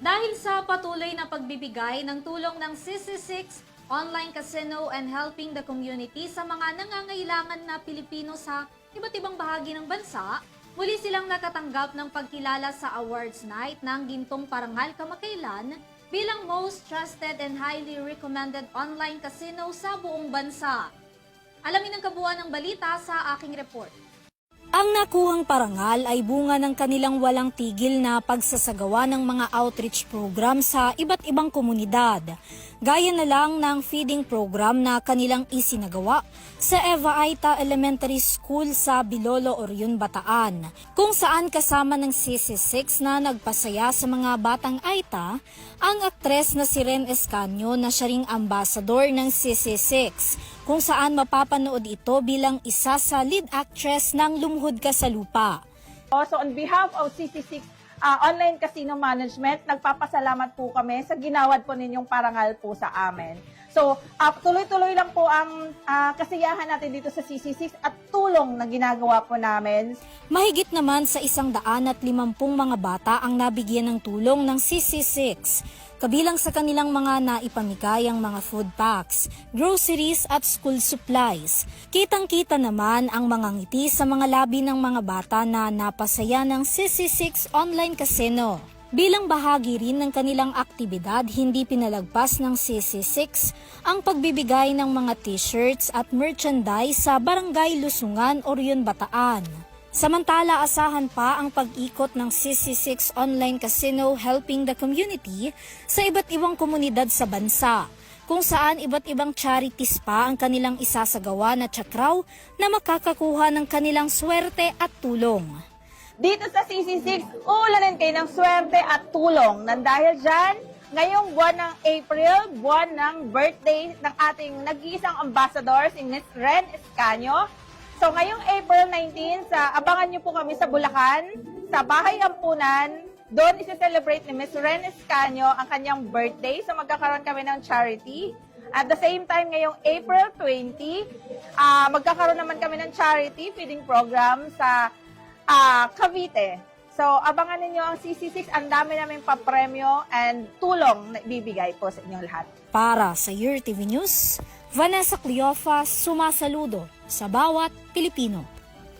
Dahil sa patuloy na pagbibigay ng tulong ng CC6 Online Casino and helping the community sa mga nangangailangan na Pilipino sa iba't ibang bahagi ng bansa, muli silang nakatanggap ng pagkilala sa awards night ng Gintong Parangal Kamakailan bilang most trusted and highly recommended online casino sa buong bansa. Alamin ang kabuuan ng balita sa aking report. Ang nakuhang parangal ay bunga ng kanilang walang tigil na pagsasagawa ng mga outreach program sa iba't ibang komunidad. Gaya na lang ng feeding program na kanilang isinagawa sa Eva Aita Elementary School sa Bilolo, Orion, Bataan, kung saan kasama ng CC6 na nagpasaya sa mga batang Aita ang aktres na si Ren Escanio na siya ring ambassador ng CC6 kung saan mapapanood ito bilang isa sa lead actress ng Lumuhod Ka sa Lupa. So on behalf of CC6 uh, Online Casino Management, nagpapasalamat po kami sa ginawad po ninyong parangal po sa amin. So uh, tuloy-tuloy lang po ang uh, kasiyahan natin dito sa CC6 at tulong na ginagawa po namin. Mahigit naman sa isang daan at limampung mga bata ang nabigyan ng tulong ng CC6. Kabilang sa kanilang mga naipamigay ang mga food packs, groceries at school supplies. Kitang-kita naman ang mga ngiti sa mga labi ng mga bata na napasaya ng CC6 Online Casino. Bilang bahagi rin ng kanilang aktibidad, hindi pinalagpas ng CC6 ang pagbibigay ng mga t-shirts at merchandise sa Barangay Lusungan, Orion, Bataan. Samantala, asahan pa ang pag-ikot ng CC6 Online Casino helping the community sa iba't ibang komunidad sa bansa, kung saan iba't ibang charities pa ang kanilang isasagawa na tsakraw na makakakuha ng kanilang swerte at tulong. Dito sa CC6, uulanin kayo ng swerte at tulong. Nang dahil dyan, ngayong buwan ng April, buwan ng birthday ng ating nag-iisang ambassador, si Miss Ren Escanio. So ngayong April 19, sa, abangan niyo po kami sa Bulacan, sa Bahay Ampunan. Doon isi-celebrate ni Miss Ren Escanio ang kanyang birthday. So magkakaroon kami ng charity. At the same time, ngayong April 20, ah, magkakaroon naman kami ng charity feeding program sa ah, Cavite. So, abangan ninyo ang CC6. Ang dami namin papremyo and tulong na ibibigay po sa inyo lahat. Para sa Your TV News, Vanessa Cleofa sumasaludo sa bawat Pilipino.